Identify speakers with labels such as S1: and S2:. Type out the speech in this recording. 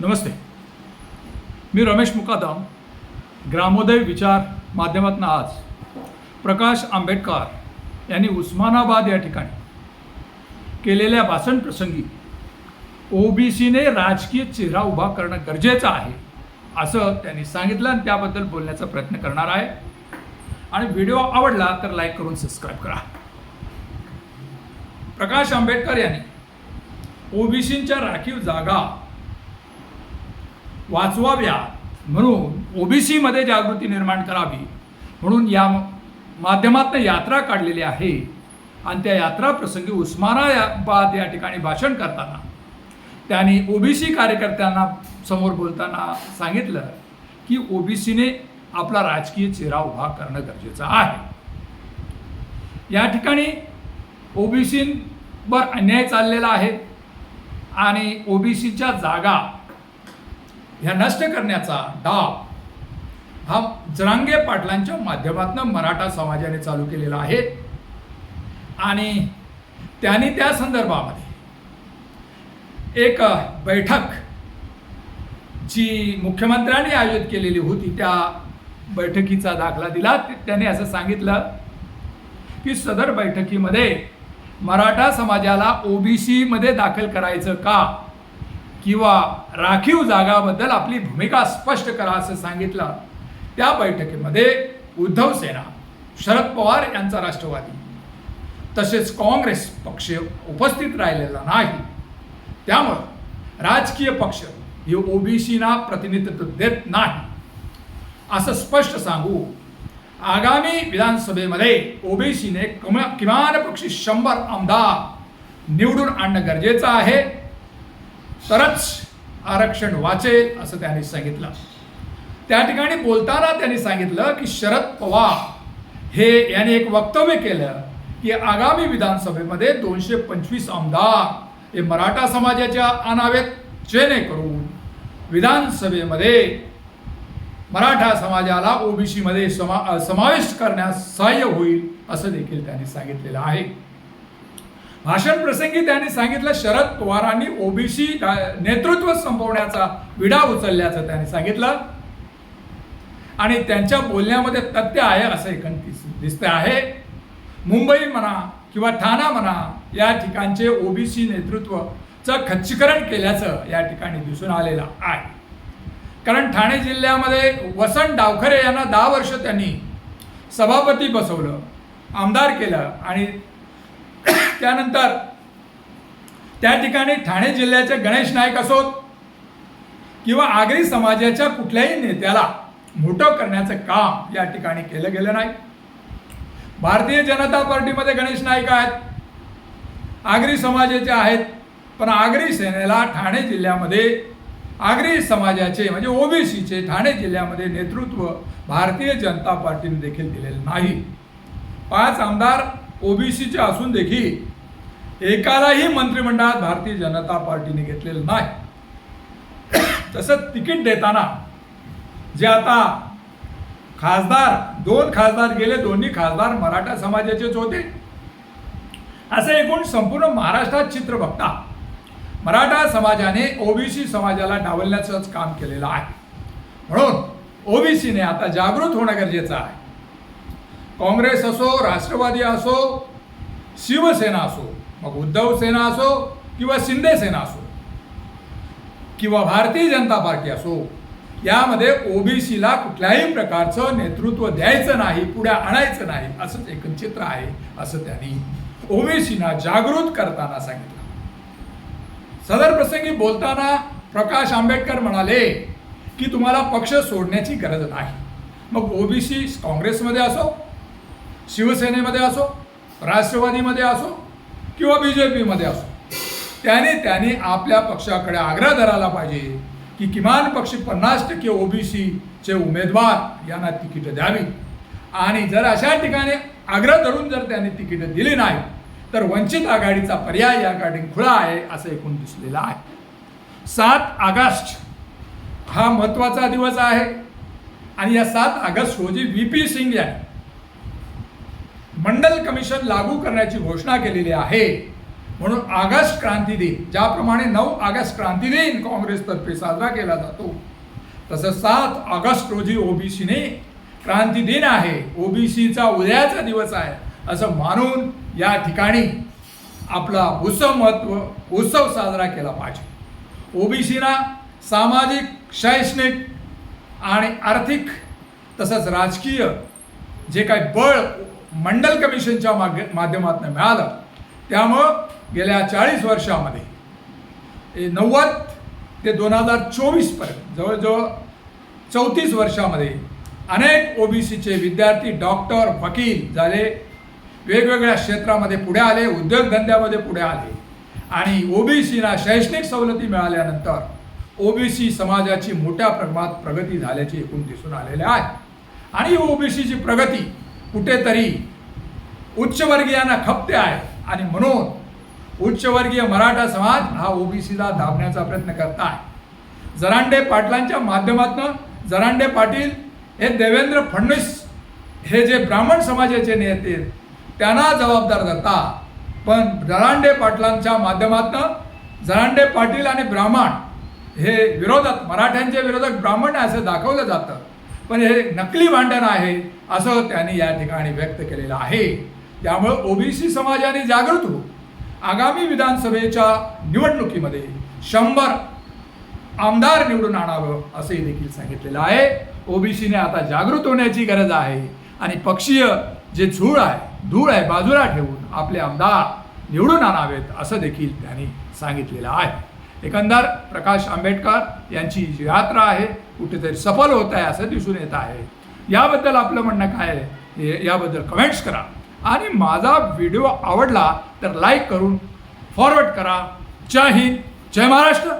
S1: नमस्ते. मी रमेश मुकादम ग्रामोदय विचार माध्यमातून आज प्रकाश आंबेडकर यांनी उस्मानाबाद या ठिकाणी केलेल्या भाषण प्रसंगी ओबीसीने राजकीय चेहरा उभा करणं गरजेचं आहे असं त्यांनी सांगितलं आणि त्याबद्दल बोलण्याचा प्रयत्न करणार आहे. आणि व्हिडिओ आवडला तर लाईक करून सबस्क्राईब करा. प्रकाश आंबेडकर यांनी ओबीसींच्या राखीव जागा वाचवाव्या म्हणून ओबीसीमध्ये जागृती निर्माण करावी म्हणून या माध्यमातून यात्रा काढलेली आहे. आणि त्या यात्रा प्रसंगी उस्मानाबाद या ठिकाणी भाषण करताना त्यांनी ओबीसी कार्यकर्त्यांना समोर बोलताना सांगितलं की ओबीसीने आपला राजकीय चेहरा उभा करणं गरजेचं आहे. या ठिकाणी ओबीसींवर अन्याय चाललेला आहे आणि ओबीसीच्या जागा ह्या नष्ट करण्याचा डाव हा जरांगे पाटलांच्या माध्यमातून मराठा समाजाने चालू केलेला आहे. आणि त्यांनी त्या संदर्भामध्ये एक बैठक जी मुख्यमंत्र्यांनी आयोजित केलेली होती त्या बैठकीचा दाखला दिला. त्याने असं सांगितलं की सदर बैठकीमध्ये मराठा समाजाला ओबीसीमध्ये दाखल करायचं का? किंवा राखीव जागाबद्दल आपली भूमिका स्पष्ट करा असं सांगितलं त्या बैठकीमध्ये उद्धव सेना शरद पवार यांचा राष्ट्रवादी तसेच काँग्रेस पक्ष उपस्थित राहिलेला नाही. त्यामुळं राजकीय पक्ष हे ओबीसीना प्रतिनिधित्व देत नाही. असं स्पष्ट सांगू आगामी विधानसभेमध्ये ओबीसीने कम किमान पक्षी शंभर आमदार निवडून आणणं गरजेचं आहे. तरच आरक्षण वाचेल असं त्यांनी सांगितलं. त्या ठिकाणी बोलताना त्यांनी सांगितलं की शरद पवार हे यांनी एक वक्तव्य केलं की आगामी विधानसभेमध्ये दोनशे पंचवीस आमदार हे मराठा समाजाच्या आणावेत जेणेकरून विधानसभेमध्ये मराठा समाजाला ओबीसीमध्ये समा समाविष्ट करण्यास सहाय्य होईल असं देखील त्यांनी सांगितलेलं आहे. भाषण प्रसंगी त्यांनी सांगितलं शरद पवारांनी ओबीसी नेतृत्व संपवण्याचा विडा उचलल्याचं त्यांनी सांगितलं. आणि त्यांच्या बोलण्यामध्ये तथ्य आहे असं एकंदरीत दिसते आहे. मुंबई म्हणा किंवा ठाणा म्हणा या ठिकाणचे ओबीसी नेतृत्वचं खच्चीकरण केल्याचं या ठिकाणी दिसून आलेलं आहे. कारण ठाणे जिल्ह्यामध्ये वसंत डावखरे यांना दहा वर्ष त्यांनी सभापती बसवलं आमदार केलं आणि त्यानंतर त्या ठिकाणी ठाणे जिल्ह्याचे गणेश नाईक असोत किंवा आगरी समाजाच्या कुठल्याही नेत्याला मोठं करण्याचं काम या ठिकाणी केलं गेलं नाही. भारतीय जनता पार्टीमध्ये गणेश नाईक आहेत आगरी समाजाचे आहेत पण आगरी सेनेला ठाणे जिल्ह्यामध्ये आगरी समाजाचे म्हणजे ओबीसीचे ठाणे जिल्ह्यामध्ये नेतृत्व भारतीय जनता पार्टीने देखील दिलेलं नाही. पाच आमदार ओबीसीचे असून देखील एकालाही मंत्रिमंडळात भारतीय जनता पार्टीने घेतलेलं नाही. तसंच तिकीट देताना जे आता खासदार दोन खासदार गेले दोन्ही खासदार मराठा समाजाचेच होते. असं एकूण संपूर्ण महाराष्ट्रात चित्र बघता मराठा समाजाने ओबीसी समाजाला डावलण्याचंच काम केलेलं आहे. म्हणून ओबीसीने आता जागृत होणं गरजेचं आहे. काँग्रेस असो राष्ट्रवादी असो शिवसेना असो मग उद्धव सेना असो किंवा शिंदे सेना असो किंवा भारतीय जनता पार्टी असो यामध्ये ओबीसीला कुठल्याही प्रकारचं नेतृत्व द्यायचं नाही पुढे आणायचं नाही असंच एक चित्र आहे असं त्यांनी ओबीसीना जागृत करताना सांगितलं. सदर प्रसंगी बोलताना प्रकाश आंबेडकर म्हणाले की तुम्हाला पक्ष सोडण्याची गरज नाही. मग ओबीसी काँग्रेसमध्ये असो शिवसेनेमध्ये असो राष्ट्रवादीमध्ये असो किंवा बी जे पीमध्ये असो. त्याने त्याने आपल्या पक्षाकडे आग्रह धरायला पाहिजे की किमान पक्षी पन्नास टक्के ओबीसीचे उमेदवार यांना तिकीटं द्यावी. आणि जर अशा ठिकाणी आग्रह धरून जर त्यांनी तिकीटं दिली नाही तर वंचित आघाडीचा पर्याय या गाडी खुळा आहे असं एकूण दिसलेलं आहे. सात ऑगस्ट हा महत्त्वाचा दिवस आहे. आणि या सात ऑगस्ट रोजी व्ही पी सिंग यांनी मंडल कमिशन लागू करण्याची घोषणा केलेली आहे. म्हणून ऑगस्ट क्रांती दिन ज्याप्रमाणे नऊ ऑगस्ट क्रांती दिन काँग्रेसतर्फे साजरा केला जातो तसं सात ऑगस्ट रोजी ओबीसीने क्रांती दिन आहे. ओबीसीचा उदयाचा दिवस आहे असं मानून या ठिकाणी आपला उत्सव महत्त्व उत्सव साजरा केला पाहिजे. ओबीसीना सामाजिक शैक्षणिक आणि आर्थिक तसंच राजकीय जे काही बळ मंडल कमिशनच्या माग माध्यमातून मिळालं. त्यामुळं गेल्या चाळीस वर्षामध्ये नव्वद ते दोन हजार चोवीसपर्यंत जवळजवळ चौतीस वर्षामध्ये अनेक ओबीसीचे विद्यार्थी डॉक्टर वकील झाले. वेगवेगळ्या क्षेत्रामध्ये पुढे आले उद्योगधंद्यामध्ये पुढे आले. आणि ओबीसीला शैक्षणिक सवलती मिळाल्यानंतर ओबीसी समाजाची मोठ्या प्रमाणात प्रगती झाल्याचे एकूण दिसून आलेले आहे. आणि ओबीसीची प्रगती कुठेतरी उच्चवर्गीयांना खपते आहे. आणि म्हणून उच्चवर्गीय मराठा समाज हा ओबीसीला दाबण्याचा प्रयत्न करत आहे. जरांडे पाटलांच्या माध्यमातून जरांडे पाटील हे देवेंद्र फडणवीस हे जे ब्राह्मण समाजाचे नेते त्यांना जबाबदार धरता पण जरांडे पाटलांच्या माध्यमातून जरांडे पाटील आणि ब्राह्मण हे विरोधात मराठ्यांचे विरोधक ब्राह्मण आहे असं दाखवलं जातं. पण हे नकली भांडण आहे. असं त्यांनी या ठिकाणी व्यक्त केलेलं आहे. त्यामुळं ओबीसी समाजाने जागृत हो आगामी विधानसभेच्या निवडणुकीमध्ये शंभर आमदार निवडून आणावं असंही देखील सांगितलेलं आहे. ओबीसीने आता जागृत होण्याची गरज आहे आणि पक्षीय जे झूळ आहे धूळ आहे बाजूला ठेवून आपले आमदार निवडून आणावेत असं देखील त्यांनी सांगितलेलं आहे. एकंदर प्रकाश आंबेडकर यांची जी यात्रा आहे कुठेतरी सफल होत आहे असं दिसून येत आहे. याबद्दल आपलं म्हणणं काय आहे? हे याबद्दल कमेंट्स करा. आणि माझा व्हिडिओ आवडला तर लाईक करून फॉरवर्ड करा. जय हिंद जय महाराष्ट्र.